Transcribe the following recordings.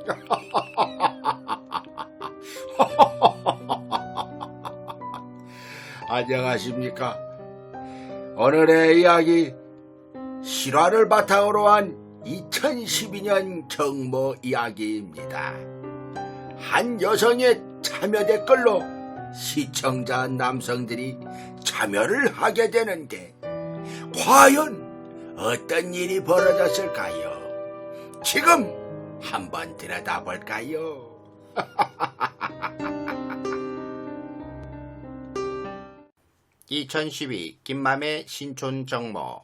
안녕하십니까. 오늘의 이야기 실화를 바탕으로 한 2012년 정모 이야기입니다. 한 여성의 참여 댓글로 시청자 남성들이 참여를 하게 되는데 과연 어떤 일이 벌어졌을까요? 지금 한번 들여다볼까요? 2012 김맘의 신촌 정모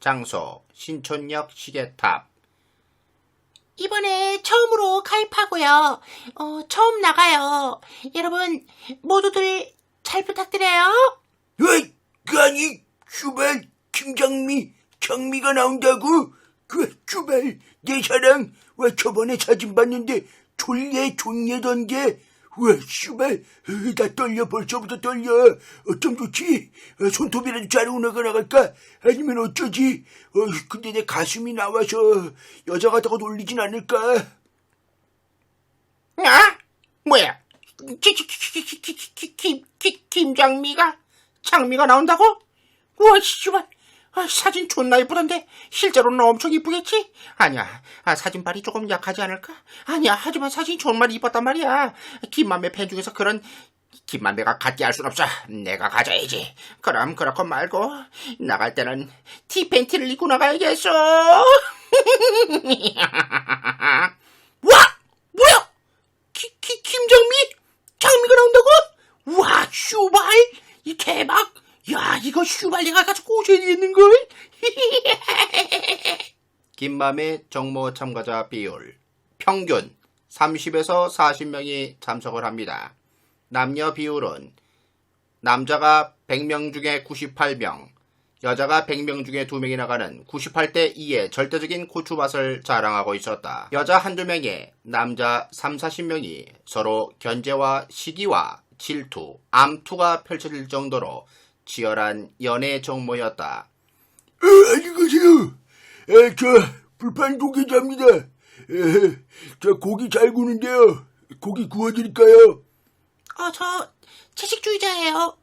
장소 신촌역 시계탑 이번에 처음으로 가입하고요. 어, 처음 나가요. 여러분, 모두들 잘 부탁드려요. 왜, 그 아니, 슈발, 김장미, 장미가 나온다고? 그, 슈발, 내 사랑, 왜 저번에 사진 봤는데 졸려 졸려던 게 왜, 씨발, 나 떨려, 벌써부터 떨려. 어쩜 좋지? 손톱이라도 자르고 나가나갈까? 아니면 어쩌지? 어, 근데 내 가슴이 나와서 여자 같다고 놀리진 않을까? 아? 뭐야? 김, 김, 김, 김장미가? 장미가 나온다고? 와, 씨발. 아, 사진 존나 이쁘던데 실제로는 엄청 이쁘겠지? 아니야 아, 사진빨이 조금 약하지 않을까? 아니야 하지만 사진 정말 이뻤단 말이야 김맘매 팬 중에서 그런 김맘매가 갖게 할 순 없어 내가 가져야지 그럼 그렇고 말고 나갈 때는 티팬티를 입고 나가야겠어 와 뭐야 기, 기, 김장미? 장미가 나온다고? 와, 슈발! 이 대박! 야, 이거 슈발 내가 가지고 오셔야 되겠는걸? 김맘의 정모 참가자 비율 평균 30에서 40명이 참석을 합니다. 남녀 비율은 남자가 100명 중에 98명, 여자가 100명 중에 2명이 나가는 98대 2의 절대적인 고추맛을 자랑하고 있었다. 여자 한두 명에 남자 3, 40명이 서로 견제와 시기와 질투, 암투가 펼쳐질 정도로 치열한 연애 정모였다. 어, 안녕하세요. 에, 저, 불판 고기자입니다. 에, 저 고기 잘 구는데요. 고기 구워드릴까요? 어, 저 채식주의자예요.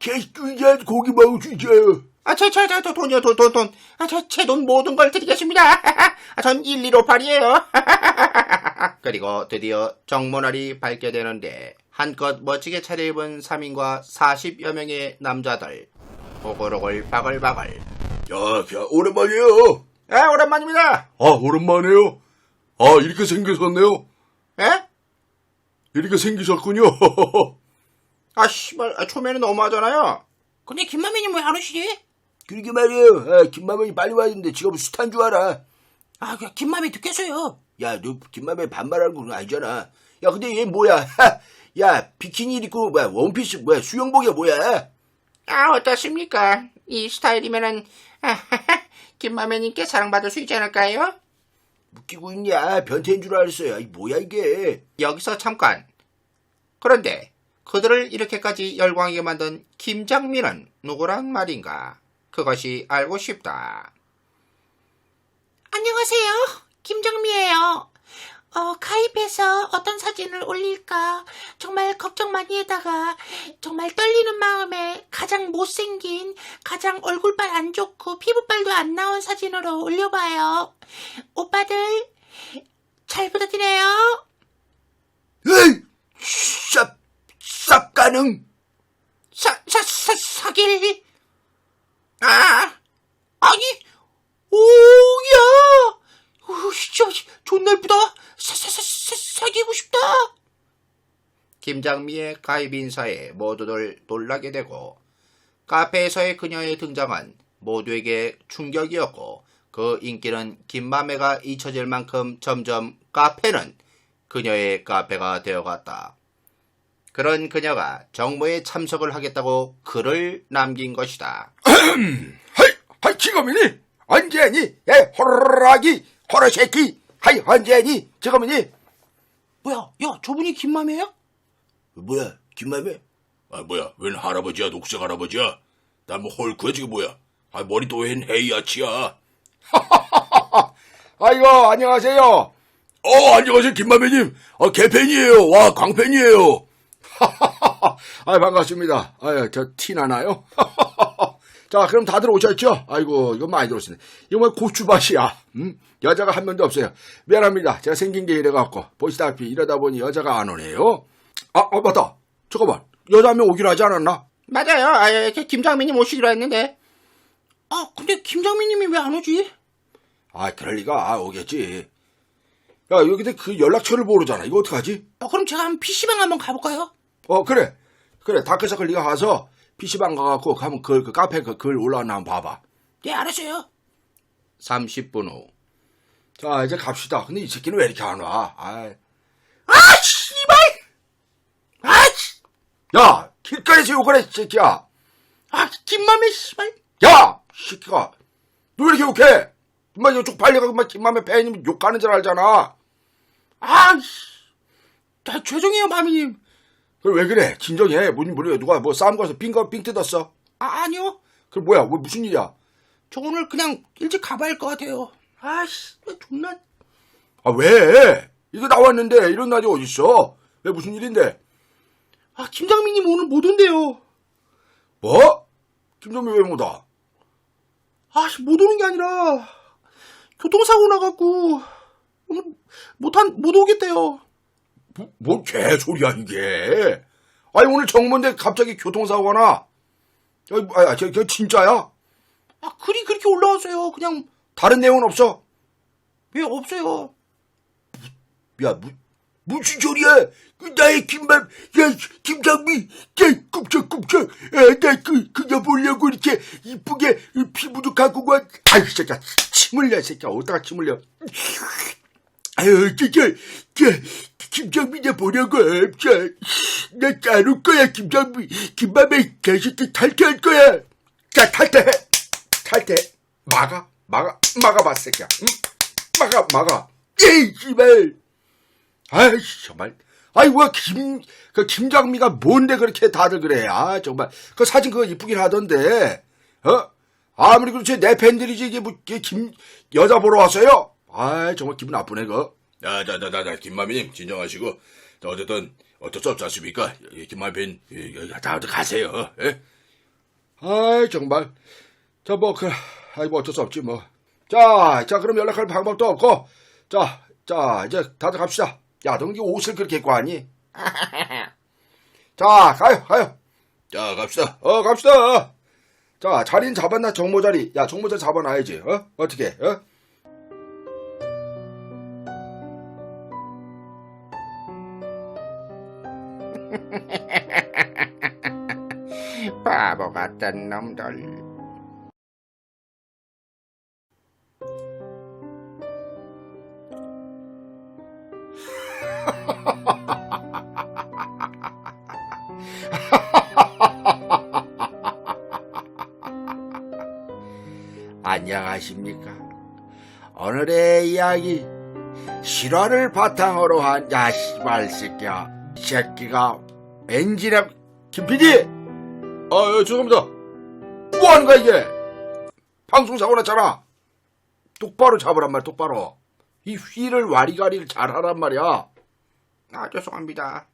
제주자 고기 먹을 수 있어요. 아, 제, 제, 제, 돈이요, 돈, 돈, 돈. 아, 제, 제 돈 모든 걸 드리겠습니다. 아, 전 1158이에요. 그리고 드디어 정모날이 밝게 되는데, 한껏 멋지게 차려입은 3인과 40여 명의 남자들. 오글오글 바글바글. 야, 야, 오랜만이에요. 아, 오랜만입니다. 아, 오랜만이에요. 아, 이렇게 생기셨네요. 에? 이렇게 생기셨군요. 아, 씨발, 아, 초면에 너무하잖아요. 근데 김마매님 왜안 오시지? 그러게 말이에요. 아, 김마맨이 빨리 와야 되는데 지금 숱한 줄 알아. 아, 그 김마매 듣겠어요. 야, 너 김마맨 반말하는 거 아니잖아. 야, 근데 얘 뭐야? 야, 비키니 입고 뭐야? 원피스 뭐야? 수영복이야 뭐야? 아, 어떻습니까? 이 스타일이면은, 김마매님께 사랑받을 수 있지 않을까요? 웃기고 있냐? 변태인 줄 알았어요. 이 뭐야 이게? 여기서 잠깐. 그런데 그들을 이렇게까지 열광하게 만든 김장민은 누구란 말인가? 그것이 알고 싶다. 안녕하세요. 김정미예요. 어, 가입해서 어떤 사진을 올릴까 정말 걱정 많이 하다가 정말 떨리는 마음에 가장 못생긴 가장 얼굴빨 안 좋고 피부빨도 안 나온 사진으로 올려봐요. 오빠들 잘 부탁드려요. 에이, 쌉, 쌉 가능. 사, 사, 사, 사귈 아 아니 오야 오 진짜 존나 예쁘다 사, 사, 사, 사, 사귀고 싶다 김장미의 가입 인사에 모두들 놀라게 되고 카페에서의 그녀의 등장은 모두에게 충격이었고 그 인기는 김마매가 잊혀질 만큼 점점 카페는 그녀의 카페가 되어갔다. 그런 그녀가 정모에 참석을 하겠다고 글을 남긴 것이다. 하이, 하이 지금이니? 언제니? 야, 호라기, 호라새끼. 하이, 언제니? 지금이니? 뭐야 야 저분이 김맘이에요? 뭐야, 김마매? 아 뭐야 웬 할아버지야 녹색 할아버지야 난뭐 헐크야 지금 뭐야 아 머리도 웬 헤이아치야 아이고, 안녕하세요. 어, 안녕하세요, 김마매님. 어, 개팬이에요. 와, 광팬이에요. 아 반갑습니다. 아유, 저티 나나요? 자, 그럼 다들 오셨죠? 아이고, 이거 많이 들었으네. 이거 뭐 고추밭이야. 음? 여자가 한 명도 없어요. 미안합니다. 제가 생긴 게 이래갖고. 보시다시피 이러다 보니 여자가 안 오네요. 아, 아 맞다. 잠깐만. 여자 한 명 오기로 하지 않았나? 맞아요. 아, 예, 김장민님 오시기로 했는데. 아, 근데 김장미님이 왜 안 오지? 아, 그럴 리가. 아, 오겠지. 야, 여기서 그 연락처를 모르잖아. 이거 어떡하지? 어, 그럼 제가 한번 PC방 한번 가볼까요? 어, 그래. 그래. 다크서클 네가 가서 PC방 가갖고 가면 그, 그 카페 그 글 올라왔나 한번 봐봐. 네, 알았어요. 30분 후. 자, 이제 갑시다. 근데 이 새끼는 왜 이렇게 안 와? 아이. 아, 씨발! 아, 씨. 야! 길거리에서 욕을 해, 이 새끼야! 아, 김맘에 씨발. 야! 이 새끼가! 너 왜 이렇게 욕해? 엄마 이거 쪽팔려가고 막 김맘에 팬이면 욕하는 줄 알잖아. 아, 씨. 아, 죄송해요, 마미님. 그럼 왜 그래? 진정해. 무슨 뭐야? 누가 뭐 싸움 가서 빙거 빙 뜯었어? 아, 아니요. 그럼 뭐야? 뭐 무슨 일이야? 저 오늘 그냥 일찍 가봐야 할 것 같아요. 아씨, 존나. 아 왜? 이거 나왔는데 이런 날이 어딨어? 왜 무슨 일인데? 아, 김장민님 오늘 못 온대요. 뭐? 김정민 왜 못 와? 아, 씨, 못 오는 게 아니라, 교통사고 나갖고, 오늘 못한, 못 오겠대요. 뭐, 뭔 개소리야 이게? 아니 오늘 정문대 갑자기 교통사고가 나? 아, 아, 저, 저 진짜야? 아, 글이 그렇게 올라왔어요. 그냥, 다른 내용은 없어? 왜 없어요. 야, 무, 무슨 소리야? 그 나의 김밥, 야, 김장미, 야, 굽적굽적, 야, 나 그, 그녀 보려고 이렇게 이쁘게 피부도 갖고 가. 아이, 새끼야, 침 흘려, 이 새끼야. 어디다가 침 흘려. 아유, 진짜, 저, 김장미 나 보려고 없어. 나 따를 거야, 김장미. 김밥에 개새끼 탈퇴할 거야. 자, 탈퇴해. 탈퇴. 막아, 막아, 막아봐, 새끼야. 응? 막아, 막아. 에이, 씨발. 아이, 정말. 아이, 뭐, 김, 그, 김장미가 뭔데 그렇게 다들 그래. 아, 정말. 그 사진 그거 이쁘긴 하던데. 어? 아무리 그렇지, 내 팬들이지, 이게 뭐, 이게 김, 여자 보러 왔어요? 아 정말 기분 나쁘네, 그거. 야, 자, 자, 자, 자, 김마매님, 진정하시고. 자, 어쨌든, 어쩔 수 없지 않습니까? 이 김마팬, 예, 예, 다 어디 가세요. 예? 아이, 정말. 저, 뭐, 그, 아이, 뭐, 어쩔 수 없지, 뭐. 자, 자, 그럼 연락할 방법도 없고. 자, 자, 이제 다들 갑시다. 야, 너 이게 옷을 그렇게 입고 왔니? 자, 가요, 가요. 자, 갑시다. 어, 갑시다. 자, 자리는 잡았나, 정모 자리. 야, 정모 자리 잡아놔야지. 어? 어떻게, 어? 바보 같은 놈들. 안녕하십니까. 오늘의 이야기, 실화를 바탕으로 한, 야, 씨발, 새끼야. 이 새끼가, 엔진에, 김PD! 아, 예, 죄송합니다. 뭐 하는 거야, 이게? 방송사고 났잖아. 똑바로 잡으란 말, 똑바로. 이 휘를 와리가리를 잘 하란 말이야. 아, 죄송합니다.